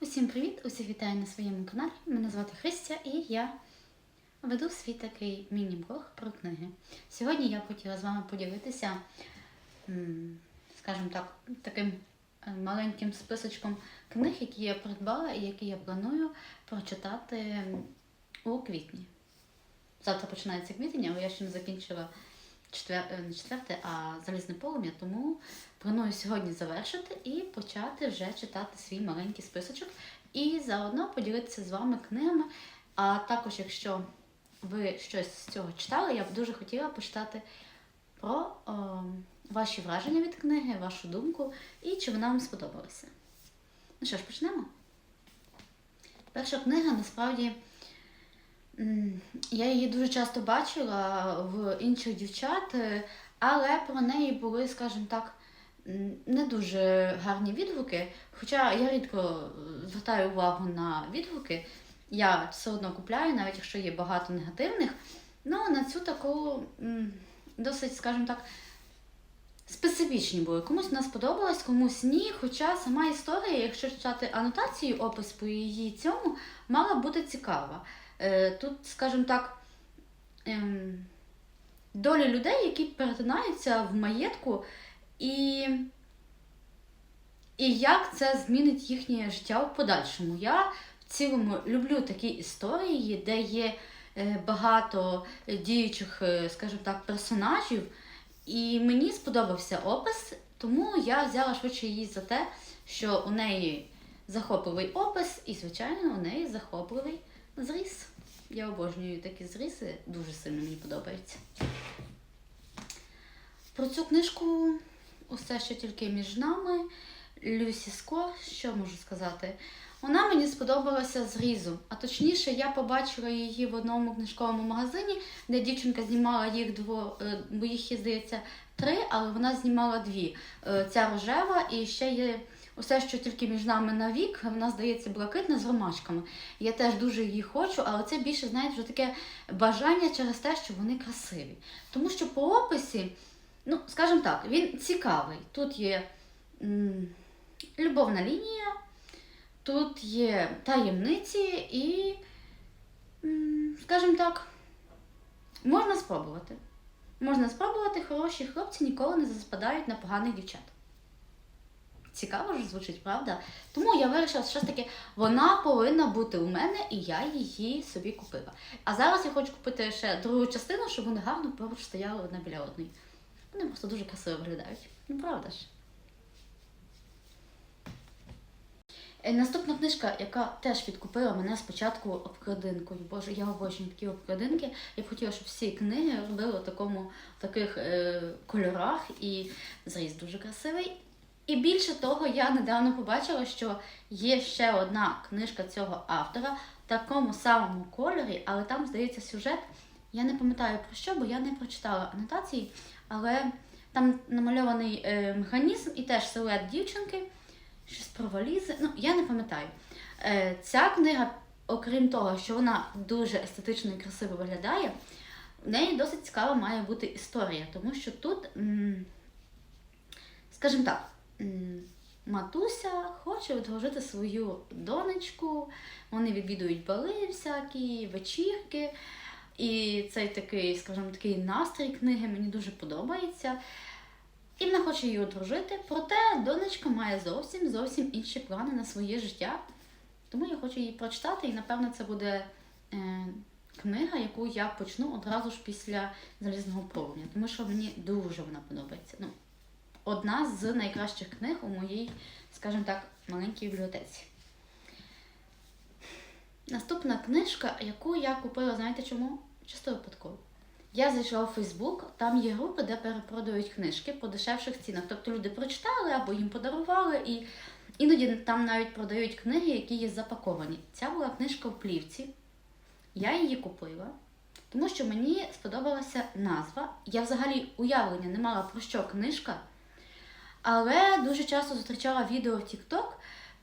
Усім привіт! Усіх вітаю на своєму каналі. Мене звати Христя і я веду свій такий міні-блог про книги. Сьогодні я хотіла з вами поділитися, скажімо так, таким е, маленьким списочком книг, які я придбала і які я планую прочитати у квітні. Завтра починається квітень, але я ще не закінчила е, не четверте, а залізне полум'я, тому планую сьогодні завершити і почати вже читати свій маленький списочок і заодно поділитися з вами книгами. А також, якщо ви щось з цього читали, я б дуже хотіла почитати про о, ваші враження від книги, вашу думку і чи вона вам сподобалася. Ну що ж, почнемо. Перша книга насправді. Я її дуже часто бачила в інших дівчат, е, але про неї були, скажімо так, не дуже гарні відгуки. Хоча я рідко е, звертаю увагу на відгуки, я все одно купляю, навіть якщо є багато негативних. Ну, на цю таку досить, скажімо так, специфічні були. Комусь вона сподобалась, комусь ні. Хоча сама історія, якщо читати анотацію, опис по її цьому, мала бути цікава. Е, Тут, скажімо так, ем, долі людей, які перетинаються в маєтку, і, і як це змінить їхнє життя в подальшому. Я в цілому люблю такі історії, де є е, багато діючих, е, скажімо так, персонажів. І мені сподобався опис, тому я взяла швидше її за те, що у неї захопливий опис, і, звичайно, у неї захопливий зріз. Я обожнюю такі зрізи, дуже сильно мені подобається. Про цю книжку усе ще тільки між нами. Люсі Ско, що можу сказати? Вона мені сподобалася зрізу. А точніше, я побачила її в одному книжковому магазині, де дівчинка знімала їх дво, е, бо їх здається, три, але вона знімала дві. Е, Ця рожева і ще є усе, що тільки між нами на вік, вона здається блакитна з ромашками. Я теж дуже її хочу, але це більше, знаєте, вже таке бажання через те, що вони красиві. Тому що по описі, ну, скажімо так, він цікавий. Тут є м, любовна лінія, тут є таємниці і, м, скажімо так, можна спробувати. Можна спробувати, хороші хлопці ніколи не заспадають на поганих дівчат. Цікаво ж звучить, правда? Тому я вирішила, що ж таки вона повинна бути у мене, і я її собі купила. А зараз я хочу купити ще другу частину, щоб вони гарно поруч стояли одна біля одної. Вони просто дуже красиво виглядають. Ну, правда ж? Е, Наступна книжка, яка теж підкупила мене спочатку обкладинкою. Боже, я обожнюю такі обкладинки. Я б хотіла, щоб всі книги робили в такому в таких е, кольорах, і зріз дуже красивий. І більше того, я недавно побачила, що є ще одна книжка цього автора в такому самому кольорі, але там, здається, сюжет. Я не пам'ятаю про що, бо я не прочитала анотації, але там намальований е, механізм і теж силует дівчинки, щось про валізи. Ну, я не пам'ятаю. Е, ця книга, окрім того, що вона дуже естетично і красиво виглядає, в неї досить цікава має бути історія, тому що тут, м, скажімо так, матуся хоче одружити свою донечку, вони відвідують бали всякі, вечірки. І цей такий, скажімо, такий настрій книги мені дуже подобається. І вона хоче її одружити, проте донечка має зовсім зовсім інші плани на своє життя. Тому я хочу її прочитати, і напевно це буде е, книга, яку я почну одразу ж після залізного полум'я, тому що мені дуже вона подобається. Ну, одна з найкращих книг у моїй, скажімо так, маленькій бібліотеці. Наступна книжка, яку я купила, знаєте чому? Чисто випадково. Я зайшла у Фейсбук, там є групи, де перепродають книжки по дешевших цінах. Тобто люди прочитали або їм подарували, і іноді там навіть продають книги, які є запаковані. Ця була книжка в плівці. Я її купила, тому що мені сподобалася назва. Я взагалі уявлення не мала про що книжка, але дуже часто зустрічала відео в TikTok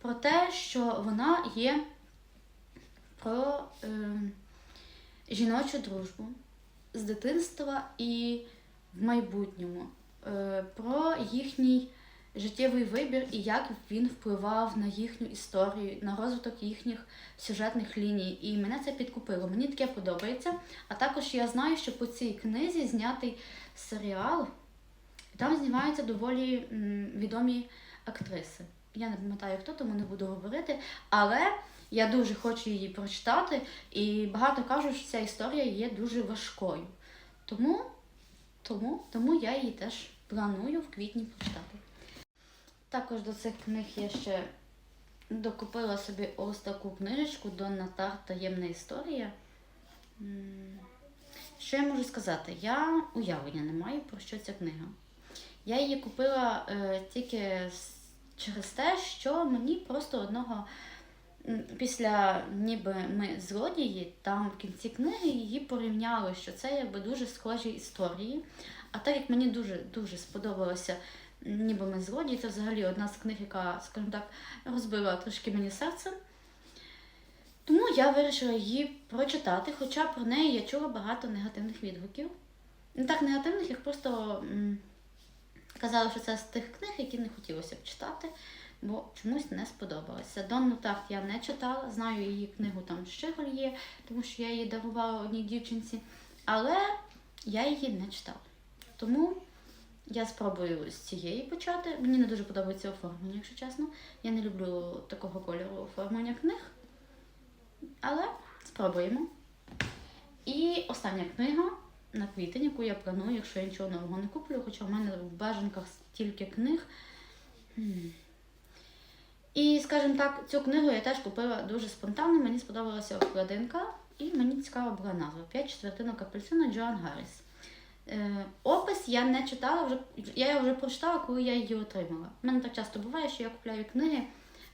про те, що вона є про е, жіночу дружбу з дитинства і в майбутньому, е, про їхній життєвий вибір і як він впливав на їхню історію, на розвиток їхніх сюжетних ліній. І мене це підкупило. Мені таке подобається. А також я знаю, що по цій книзі знятий серіал. І Там знімаються доволі відомі актриси. Я не пам'ятаю хто, тому не буду говорити. Але я дуже хочу її прочитати, і багато кажуть, що ця історія є дуже важкою. Тому, тому, тому я її теж планую в квітні прочитати. Також до цих книг я ще докупила собі ось таку книжечку Донна Тар Таємна історія. Що я можу сказати? Я уявлення не маю, про що ця книга. Я її купила е, тільки через те, що мені просто одного після ніби ми злодії, там в кінці книги її порівняли, що це якби дуже схожі історії. А так як мені дуже дуже сподобалося ніби ми злодії, це взагалі одна з книг, яка, скажімо так, розбила трошки мені серце. Тому я вирішила її прочитати, хоча про неї я чула багато негативних відгуків. Не так негативних, як просто м, казали, що це з тих книг, які не хотілося б читати, бо чомусь не сподобалося. Донну Тарт я не читала, знаю її книгу там Щиголь є, тому що я її дарувала одній дівчинці, але я її не читала. Тому я спробую з цієї почати. Мені не дуже подобається оформлення, якщо чесно. Я не люблю такого кольору оформлення книг. Але спробуємо. І остання книга на квітень, яку я планую, якщо я нічого нового не куплю, хоча в мене в бажанках стільки книг. І, скажімо так, цю книгу я теж купила дуже спонтанно. Мені сподобалася обкладинка, і мені цікава була назва П'ять четвертинок апельсина Джоан Гарріс. Е, опис я не читала, вже, я його вже прочитала, коли я її отримала. У мене так часто буває, що я купляю книги,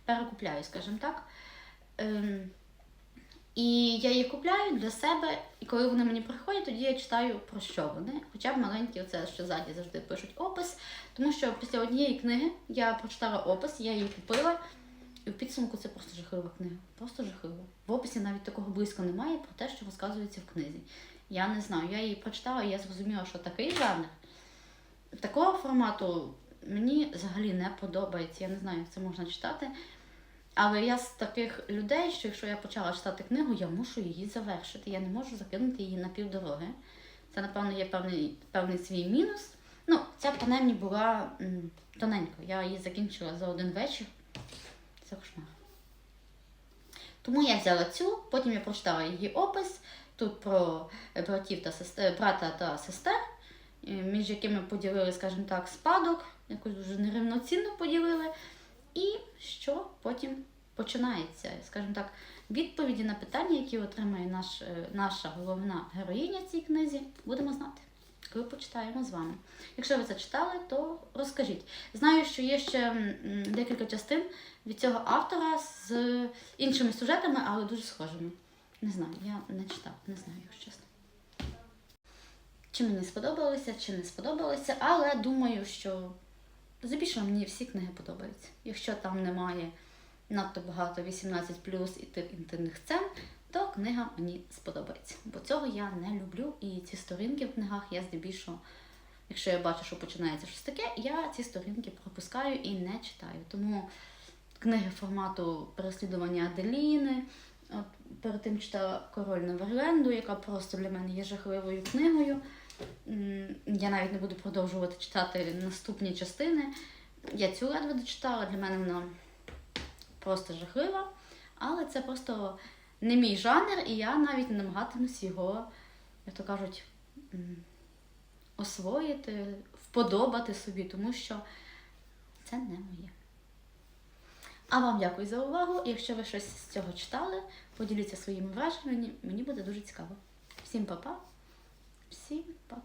перекупляю, скажімо так. Ем, і я їх купляю для себе, і коли вони мені приходять, тоді я читаю про що вони. Хоча б маленькі, оце що ззаді завжди пишуть опис. Тому що після однієї книги я прочитала опис, я її купила, і в підсумку це просто жахлива книга. Просто жахлива. В описі навіть такого близько немає про те, що розказується в книзі. Я не знаю, я її прочитала, і я зрозуміла, що такий жанр такого формату мені взагалі не подобається. Я не знаю, як це можна читати. Але я з таких людей, що якщо я почала читати книгу, я мушу її завершити. Я не можу закинути її на півдороги. Це, напевно, є певний, певний свій мінус. Ну, ця принаймні була м, тоненька. Я її закінчила за один вечір. Це кошмар. Тому я взяла цю, потім я прочитала її опис. Тут про братів та сестер, брата та сестер, е, між якими поділили, скажімо так, спадок, якось дуже нерівноцінно поділили. І що потім починається, скажімо так, відповіді на питання, які отримає наш, е, наша головна героїня цій книзі, будемо знати, коли почитаємо з вами. Якщо ви це читали, то розкажіть. Знаю, що є ще декілька частин від цього автора з іншими сюжетами, але дуже схожими. Не знаю, я не читала, не знаю, якщо чесно. Чи мені сподобалося, чи не сподобалося, але думаю, що здебільшого мені всі книги подобаються. Якщо там немає надто багато 18 і тих інтимних сцен, то книга мені сподобається. Бо цього я не люблю. І ці сторінки в книгах я здебільшого, якщо я бачу, що починається щось таке, я ці сторінки пропускаю і не читаю. Тому книги формату переслідування Аделіни. От перед тим читала Король Неверленду, яка просто для мене є жахливою книгою. Я навіть не буду продовжувати читати наступні частини. Я цю ледве дочитала, для мене вона просто жахлива, але це просто не мій жанр, і я навіть не намагатимусь його, як то кажуть, освоїти, вподобати собі, тому що це не моє. А вам дякую за увагу. Якщо ви щось з цього читали, поділіться своїми враженнями, мені буде дуже цікаво. Всім па-па, всім па.